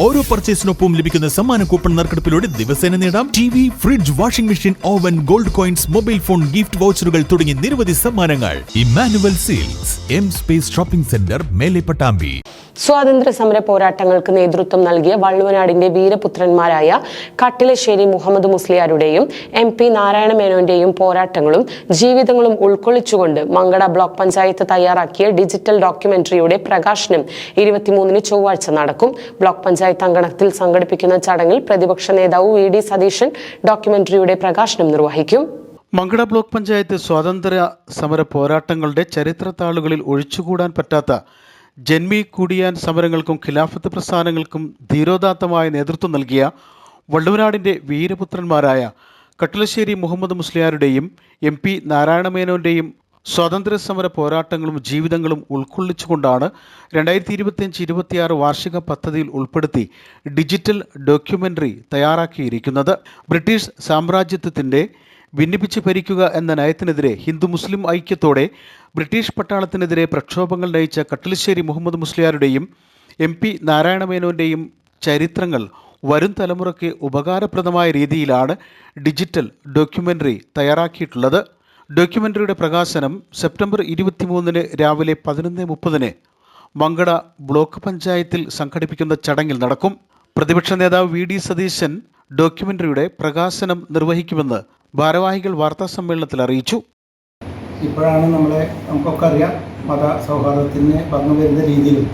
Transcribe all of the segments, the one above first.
ഓരോ പർച്ചേസിനൊപ്പം ലഭിക്കുന്ന സമ്മാന കൂപ്പൺ നറുക്കെടുപ്പിലൂടെ ദിവസേന നേടാം. T V fridge washing machine oven gold coins mobile phone gift വൗച്ചറുകൾ തുടങ്ങിയ നിരവധി സമ്മാനങ്ങൾ. Emmanuel sales M space shopping centre Mele Pattambi. സ്വാതന്ത്ര്യ സമര പോരാട്ടങ്ങൾക്ക് നേതൃത്വം നൽകിയ വള്ളുവനാടിന്റെ വീരപുത്രന്മാരായ കട്ടിലശ്ശേരി മുഹമ്മദ് മുസ്ലിയാരുടെയും എം പി നാരായണ മേനോന്റെയും പോരാട്ടങ്ങളും ജീവിതങ്ങളും ഉൾക്കൊള്ളിച്ചുകൊണ്ട് മങ്കട ബ്ലോക്ക് പഞ്ചായത്ത് തയ്യാറാക്കിയ ഡിജിറ്റൽ ഡോക്യുമെന്ററിയുടെ പ്രകാശനം ഇരുപത്തിമൂന്നിന് ചൊവ്വാഴ്ച നടക്കും. ബ്ലോക്ക് പഞ്ചായത്ത് അങ്കണത്തിൽ സംഘടിപ്പിക്കുന്ന ചടങ്ങിൽ പ്രതിപക്ഷ നേതാവ് വി ഡി സതീശൻ ഡോക്യുമെന്ററിയുടെ പ്രകാശനം നിർവഹിക്കും. മങ്കട ബ്ലോക്ക് പഞ്ചായത്ത് സ്വാതന്ത്ര്യ സമര പോരാട്ടങ്ങളുടെ ചരിത്രത്താളുകളിൽ ഒഴിച്ചുകൂടാൻ പറ്റാത്ത ജന്മി കുടിയാൻ സമരങ്ങൾക്കും ഖിലാഫത്ത് പ്രസ്ഥാനങ്ങൾക്കും ധീരോദാത്തമായ നേതൃത്വം നൽകിയ വള്ളുവനാടിന്റെ വീരപുത്രന്മാരായ കട്ടിലശ്ശേരി മുഹമ്മദ് മുസ്ലിയാരുടെയും എം പി നാരായണമേനോന്റെയും സ്വാതന്ത്ര്യ സമര പോരാട്ടങ്ങളും ജീവിതങ്ങളും ഉൾക്കൊള്ളിച്ചുകൊണ്ടാണ് രണ്ടായിരത്തി ഇരുപത്തിയഞ്ച് ഇരുപത്തിയാറ് വാർഷിക പദ്ധതിയിൽ ഉൾപ്പെടുത്തി ഡിജിറ്റൽ ഡോക്യുമെന്ററി തയ്യാറാക്കിയിരിക്കുന്നത്. ബ്രിട്ടീഷ് സാമ്രാജ്യത്വത്തിന്റെ ഭിന്നിപ്പിച്ച് ഭരിക്കുക എന്ന നയത്തിനെതിരെ ഹിന്ദു മുസ്ലിം ഐക്യത്തോടെ ബ്രിട്ടീഷ് പട്ടാളത്തിനെതിരെ പ്രക്ഷോഭങ്ങൾ നയിച്ച കട്ടിലശ്ശേരി മുഹമ്മദ് മുസ്ലിയാരുടെയും എം പി നാരായണമേനോന്റെയും ചരിത്രങ്ങൾ വരും തലമുറയ്ക്ക് ഉപകാരപ്രദമായ രീതിയിലാണ് ഡിജിറ്റൽ ഡോക്യുമെന്ററി തയ്യാറാക്കിയിട്ടുള്ളത്. ഡോക്യുമെന്ററിയുടെ പ്രകാശനം സെപ്റ്റംബർ ഇരുപത്തിമൂന്നിന് രാവിലെ പതിനൊന്ന് മുപ്പതിന് മങ്കട ബ്ലോക്ക് പഞ്ചായത്തിൽ സംഘടിപ്പിക്കുന്ന ചടങ്ങിൽ നടക്കും. പ്രതിപക്ഷ നേതാവ് വി ഡി സതീശൻ ഡോക്യുമെന്ററിയുടെ പ്രകാശനം നിർവഹിക്കുമെന്ന് ഭാരവാഹികൾ വാർത്താ സമ്മേളനത്തിൽ അറിയിച്ചു. ഇപ്പോഴാണ് നമ്മളെ നമുക്കൊക്കെ അറിയാം മത സൗഹാർദ്ദത്തിന് പറഞ്ഞു വരുന്ന രീതിയിലും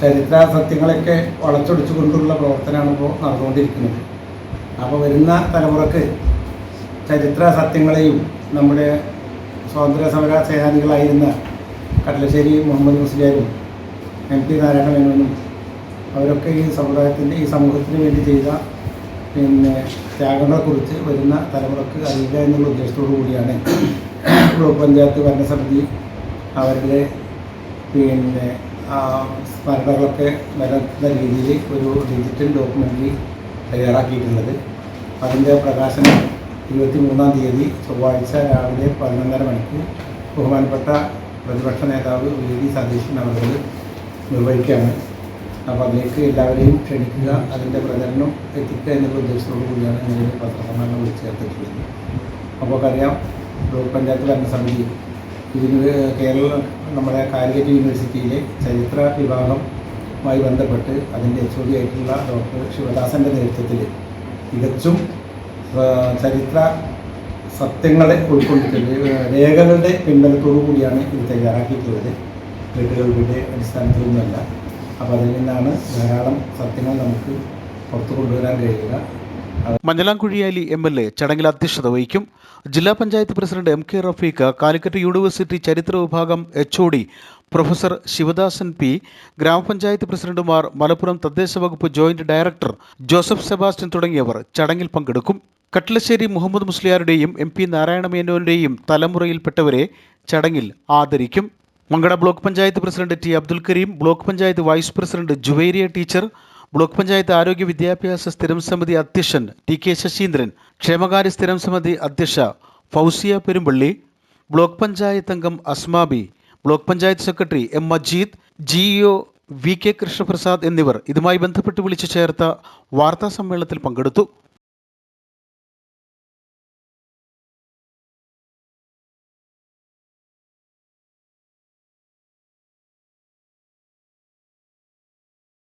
ചരിത്ര സത്യങ്ങളൊക്കെ വളച്ചൊടിച്ചു കൊണ്ടുള്ള പ്രവർത്തനമാണ് ഇപ്പോൾ നടന്നുകൊണ്ടിരിക്കുന്നത്. അപ്പോൾ വരുന്ന തലമുറയ്ക്ക് ചരിത്ര സത്യങ്ങളെയും നമ്മുടെ സ്വാതന്ത്ര്യ സമര സേനാനികളായിരുന്ന കടലശ്ശേരി മുഹമ്മദ് മുസ്ലിയാരും എം പി നാരായണ മേനോനും അവരൊക്കെ ഈ സമുദായത്തിന്റെ ഈ സമൂഹത്തിന് വേണ്ടി ചെയ്ത പിന്നെ ത്യാഗങ്ങളെക്കുറിച്ച് വരുന്ന തലമുറയ്ക്ക് അറിയുക എന്നുള്ള ഉദ്ദേശത്തോടു കൂടിയാണ് ബ്ലോക്ക് പഞ്ചായത്ത് ഭരണസമിതി അവരുടെ പിന്നെ സ്മരണകളൊക്കെ നിലനിർത്തുന്ന രീതിയിൽ ഒരു ഡിജിറ്റൽ ഡോക്യുമെന്ററി തയ്യാറാക്കിയിട്ടുള്ളത്. അതിന്റെ പ്രകാശനം ഇരുപത്തി മൂന്നാം തീയതി ചൊവ്വാഴ്ച രാവിലെ പതിനൊന്നര മണിക്ക് ബഹുമാനപ്പെട്ട പ്രതിപക്ഷ നേതാവ് വി. ഡി. സതീശൻ അവർ നിർവഹിക്കുകയാണ്. അപ്പോൾ അതിലേക്ക് എല്ലാവരെയും ക്ഷണിക്കുക അതിന്റെ പ്രചരണം എത്തിക്കുക എന്നുള്ള ഉദ്ദേശത്തോടു കൂടിയാണ് ഇങ്ങനെ ഈ പത്രസമ്മേളനം വിളിച്ചു ചേർത്തിട്ടുള്ളത്. അപ്പോൾ അറിയാം ബ്ലോക്ക് പഞ്ചായത്ത് ഭരണസമിതി ഇതിന് കേരള നമ്മുടെ കാലിക്കറ്റ് യൂണിവേഴ്സിറ്റിയിലെ ചരിത്ര വിഭാഗവുമായി ബന്ധപ്പെട്ട് അതിന്റെ എച്ച് ഒ ഡി ആയിട്ടുള്ള ഡോക്ടർ ശിവദാസന്റെ നേതൃത്വത്തിൽ തികച്ചും ചരിത്ര സത്യങ്ങളെ ഉൾക്കൊണ്ടിട്ടുണ്ട്. രേഖകളുടെ പിൻബലത്തോടു കൂടിയാണ് ഇത് തയ്യാറാക്കിയിട്ടുള്ളത്. വീട്ടുകളുടെ അടിസ്ഥാനത്തിലൊന്നുമല്ല. അപ്പോൾ അതിൽ നിന്നാണ് ധാരാളം സത്യങ്ങൾ നമുക്ക് പുറത്തു കൊണ്ടുവരാൻ കഴിയുക. മഞ്ഞളാംകുഴിയാലി എം എൽ എ ചടങ്ങിൽ അധ്യക്ഷത വഹിക്കും. ജില്ലാ panchayat president M K Rafeeq Calicut university ചരിത്ര വിഭാഗം H O D professor Sivadasan P ഗ്രാമപഞ്ചായത്ത് പ്രസിഡന്റുമാർ മലപ്പുറം തദ്ദേശ വകുപ്പ് ജോയിന്റ് ഡയറക്ടർ ജോസഫ് സെബാസ്റ്റ്യൻ തുടങ്ങിയവർ ചടങ്ങിൽ പങ്കെടുക്കും. കട്ടിലശ്ശേരി മുഹമ്മദ് മുസ്ലിയാരുടെയും എം പി നാരായണമേനോന്റെയും തലമുറയിൽപ്പെട്ടവരെ ചടങ്ങിൽ ആദരിക്കും. Mankada block panchayat president T Abdul Kareem block panchayat vice president Juvairiya teacher block panchayat ആരോഗ്യ വിദ്യാഭ്യാസ സ്ഥിരം സമിതി അധ്യക്ഷൻ ടി കെ ശശീന്ദ്രൻ ക്ഷേമകാര്യ സ്ഥിരം സമിതി അധ്യക്ഷ ഫൗസിയ പെരുമ്പള്ളി ബ്ലോക്ക് പഞ്ചായത്ത് അംഗം Asmabi block panchayat secretary M Majeed GEO V K Krishnaprasad എന്നിവർ ഇതുമായി ബന്ധപ്പെട്ട് വിളിച്ചു ചേർത്ത വാർത്താ സമ്മേളനത്തിൽ പങ്കെടുത്തു.